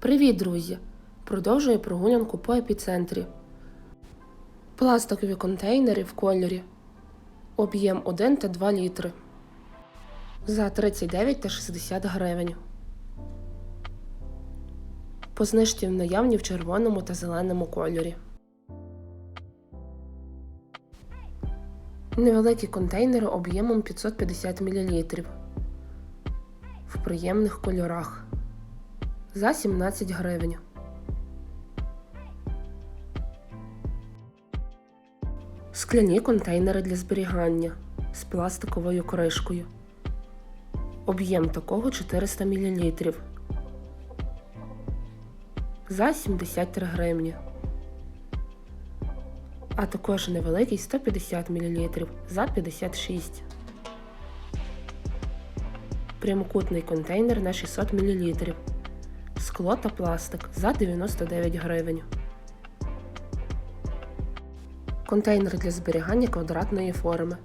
Привіт, друзі! Продовжую прогулянку по епіцентрі. Пластикові контейнери в кольорі. Об'єм 1 та 2 літри. За 39 та 60 гривень. По знижці наявні в червоному та зеленому кольорі. Невеликі контейнери об'ємом 550 мл. В приємних кольорах. За 17 гривень. Скляні контейнери для зберігання з пластиковою кришкою. Об'єм такого 400 мл. За 73 гривні. А також невеликий 150 мл за 56. Прямокутний контейнер на 600 мл. Скло та пластик за 99 гривень. Контейнер для зберігання квадратної форми.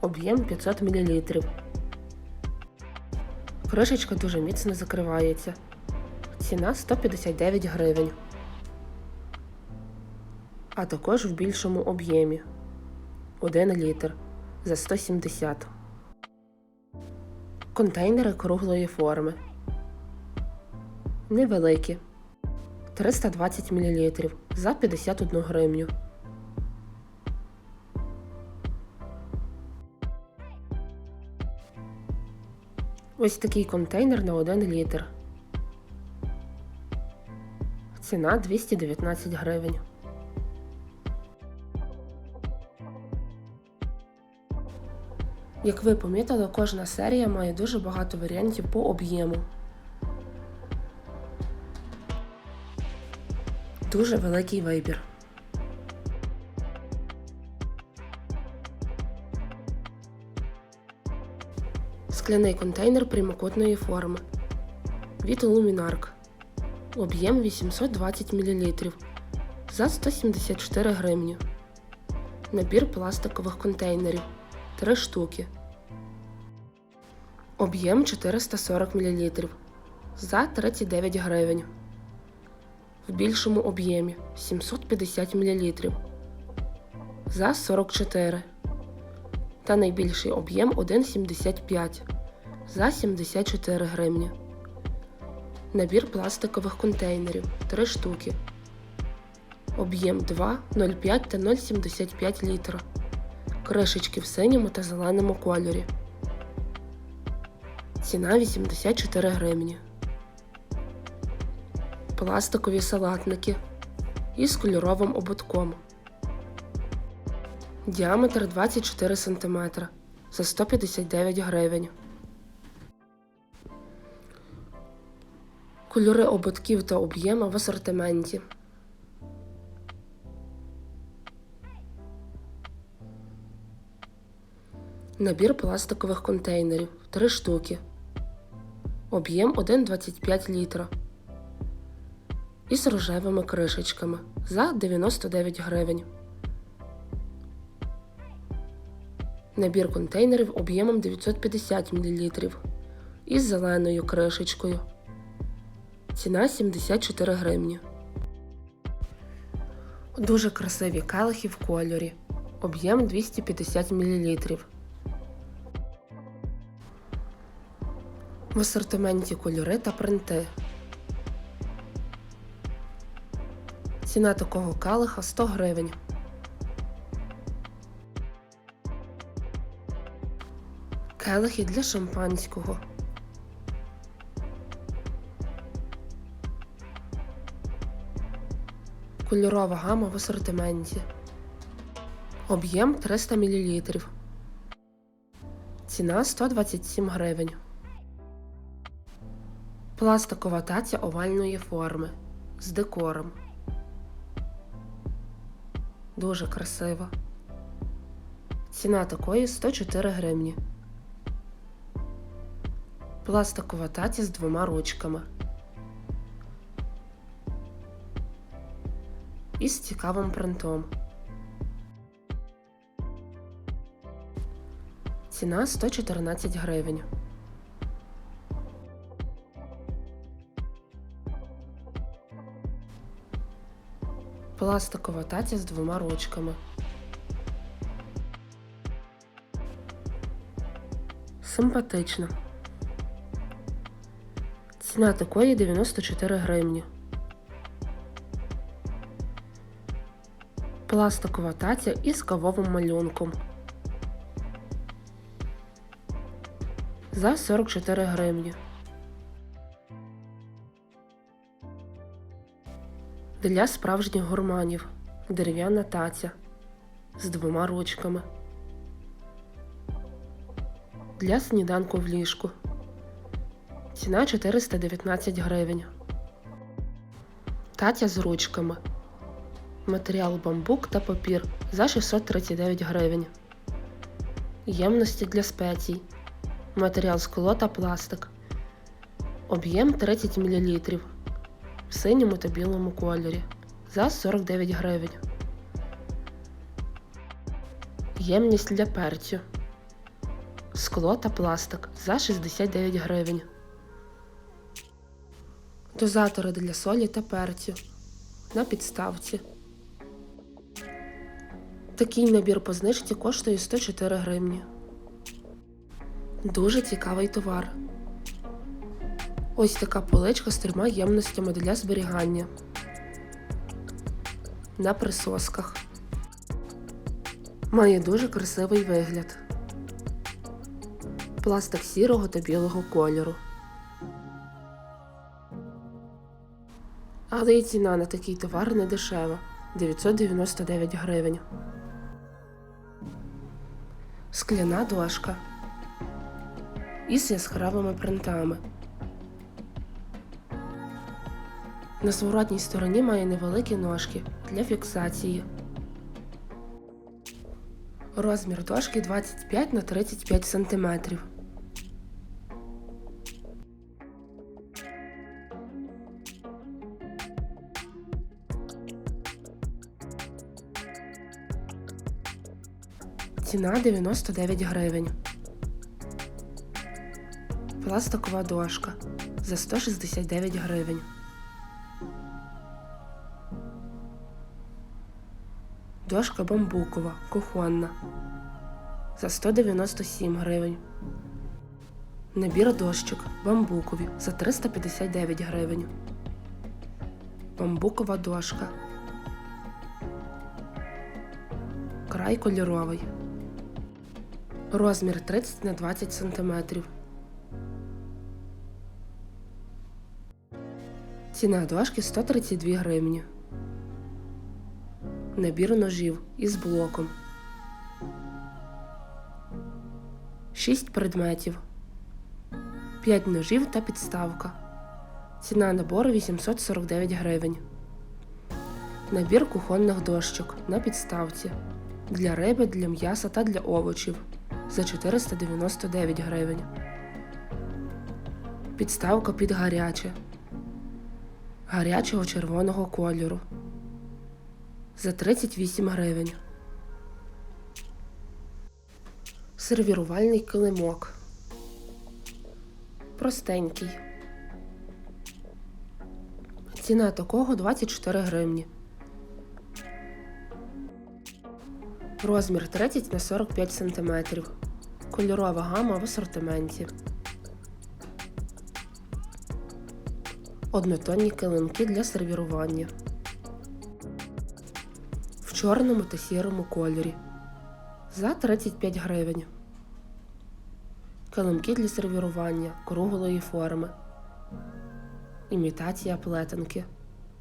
Об'єм 500 мл. Кришечка дуже міцно закривається. Ціна 159 гривень. А також в більшому об'ємі 1 літр за 170. Контейнери круглої форми. Невеликі 320 мл за 51 гривню. Ось такий контейнер на 1 літр. Ціна 219 гривень. Як ви помітили, кожна серія має дуже багато варіантів по об'єму. Дуже великий вибір. Скляний контейнер прямокутної форми. Від Luminark. Об'єм 820 мл. За 174 гривні. Набір пластикових контейнерів 3 штуки. Об'єм 440 мл. За 39 гривень. В більшому об'ємі 750 мл. За 44. Та найбільший об'єм 1,75 за 74 гривні. Набір пластикових контейнерів 3 штуки. Об'єм 2, 0,5 та 0,75 літра. Кришечки в синьому та зеленому кольорі. Ціна 84 гривні. Пластикові салатники із кольоровим ободком. Діаметр 24 см за 159 гривень. Кольори ободків та об'єма в асортименті. Набір пластикових контейнерів 3 штуки. Об'єм 1,25 літра. Із рожевими кришечками за 99 гривень. Набір контейнерів об'ємом 950 мл із зеленою кришечкою. Ціна 74 гривні. Дуже красиві келихи в кольорі. Об'єм 250 мл. В асортименті кольори та принти. Ціна такого калиха 100 гривень. Келихи для шампанського. Кольорова гама в асортименті. Об'єм 300 мл. Ціна 127 гривень. Пластикова таця овальної форми з декором. Дуже красиво. Ціна такої 104 гривні. Пластикова таця з двома ручками. І з цікавим принтом. Ціна 114 гривень. Пластикова таця з двома ручками. Симпатична. Ціна такої 94 гривні. Пластикова таця із кавовим малюнком. За 44 гривні. Для справжніх гурманів дерев'яна таця з двома ручками. Для сніданку в ліжку. Ціна 419 гривень. Таця з ручками. Матеріал бамбук та папір за 639 гривень. Ємності для спецій. Матеріал скло та пластик. Об'єм 30 мл. В синьому та білому кольорі за 49 гривень. Ємність для перцю. Скло та пластик за 69 гривень. Дозатори для солі та перцю на підставці. Такий набір по знижці коштує 104 гривні. Дуже цікавий товар. Ось така поличка з трьома ємностями для зберігання. На присосках. Має дуже красивий вигляд. Пластик сірого та білого кольору. Але і ціна на такий товар не дешева 999 гривень. Скляна дошка із яскравими принтами. На зворотній стороні має невеликі ножки для фіксації. Розмір дошки 25 на 35 см. Ціна 99 гривень. Пластикова дошка за 169 гривень. Дошка бамбукова, кухонна за 197 гривень. Набір дощок бамбукові за 359 гривень. Бамбукова дошка. Край кольоровий. Розмір 30 на 20 см. Ціна дошки 132 гривні. Набір ножів із блоком. 6 предметів. 5 ножів та підставка. Ціна набору 849 гривень. Набір кухонних дощок на підставці. Для риби, для м'яса та для овочів за 499 гривень. Підставка під гаряче. Гарячого червоного кольору за 38 гривень. Сервірувальний килимок. Простенький. Ціна такого 24 гривні. Розмір 30 на 45 см. Кольорова гама в асортименті. Однотонні килимки для сервірування. Чорному та сірому кольорі. За 35 гривень. Килимки для сервірування круглої форми. Імітація плетенки.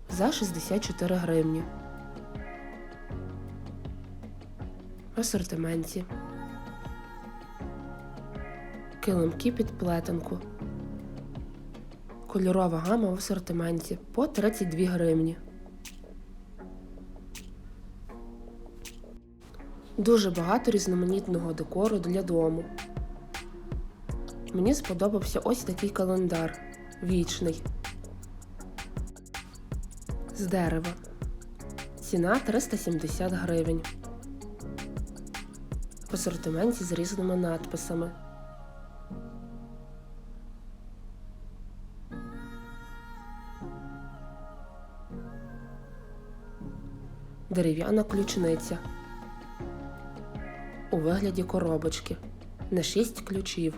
За 64 гривні. В асортименті. Килимки під плетенку. Кольорова гама в асортименті по 32 гривні. Дуже багато різноманітного декору для дому. Мені сподобався ось такий календар вічний з дерева. Ціна 370 гривень. В асортименті з різними надписами. Дерев'яна ключниця. Вигляді коробочки. На 6 ключів.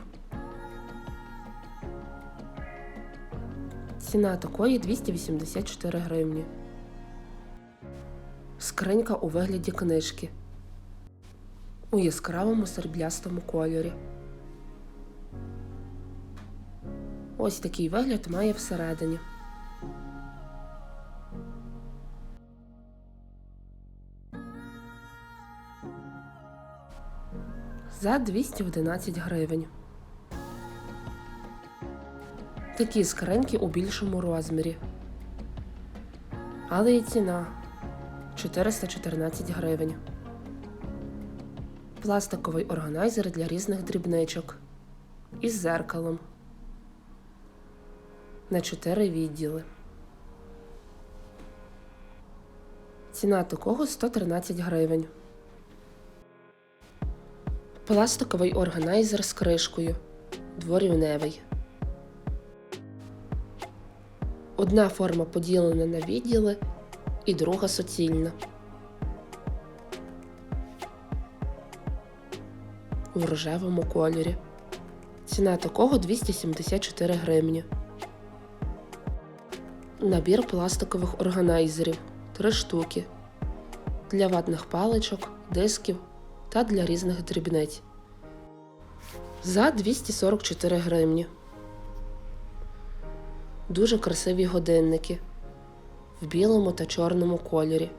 Ціна такої 284 гривні. Скринька у вигляді книжки. У яскравому серблястому кольорі. Ось такий вигляд має всередині. За 211 гривень. Такі скриньки у більшому розмірі. Але і ціна 414 гривень. Пластиковий органайзер для різних дрібничок. Із зеркалом. На 4 відділи. Ціна такого 113 гривень. Пластиковий органайзер з кришкою. Дворівневий. Одна форма поділена на відділи і друга суцільна. У рожевому кольорі. Ціна такого 274 гривні. Набір пластикових органайзерів 3 штуки. Для ватних паличок, дисків та для різних дрібниць. За 244 гривні. Дуже красиві годинники в білому та чорному кольорі.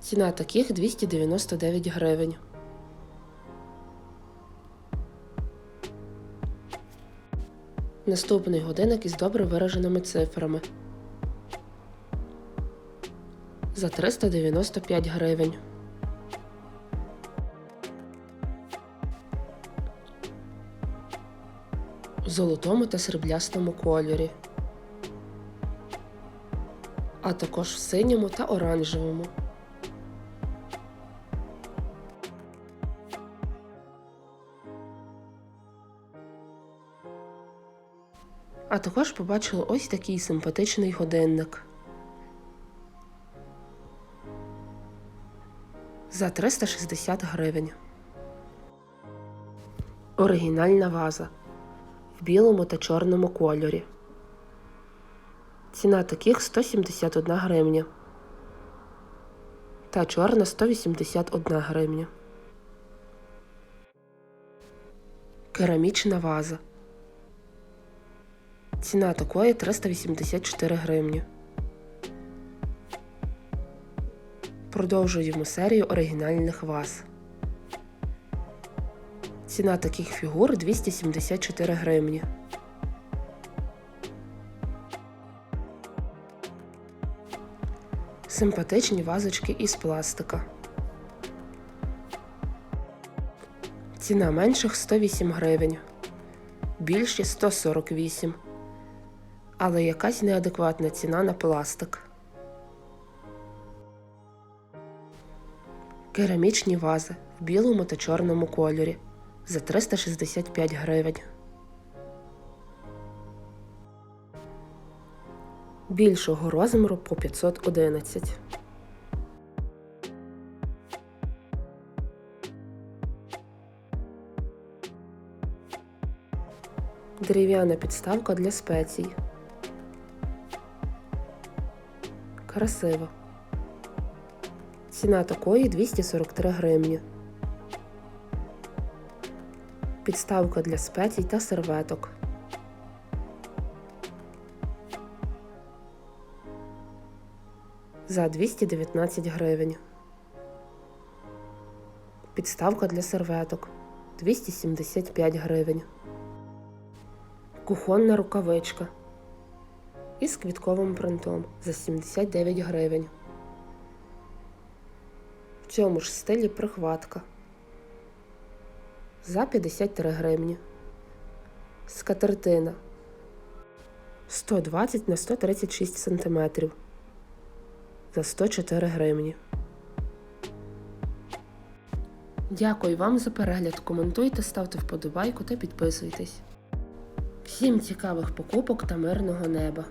Ціна таких 299 гривень. Наступний годинник із добре вираженими цифрами. За 395 гривень. В золотому та сріблястому кольорі, а також в синьому та оранжевому. А також побачили ось такий симпатичний годинник. За 360 гривень. Оригінальна ваза в білому та чорному кольорі. Ціна таких 171 гривня. Та чорна 181 гривня. Керамічна ваза. Ціна такої 384 гривні. Продовжуємо серію оригінальних ваз. Ціна таких фігур 274 гривні. Симпатичні вазочки із пластика. Ціна менших 108 гривень. Більші 148. Але якась неадекватна ціна на пластик. Керамічні вази в білому та чорному кольорі за 365 гривень. Більшого розміру по 511. Дерев'яна підставка для спецій. Красиво. Ціна такої 243 гривні. Підставка для спецій та серветок. За 219 гривень. Підставка для серветок 275 гривень. Кухонна рукавичка із квітковим принтом за 79 гривень. В цьому ж стилі прихватка за 53 гривні. Скатертина 120 на 136 сантиметрів за 104 гривні. Дякую вам за перегляд. Коментуйте, ставте вподобайку та підписуйтесь. Всім цікавих покупок та мирного неба!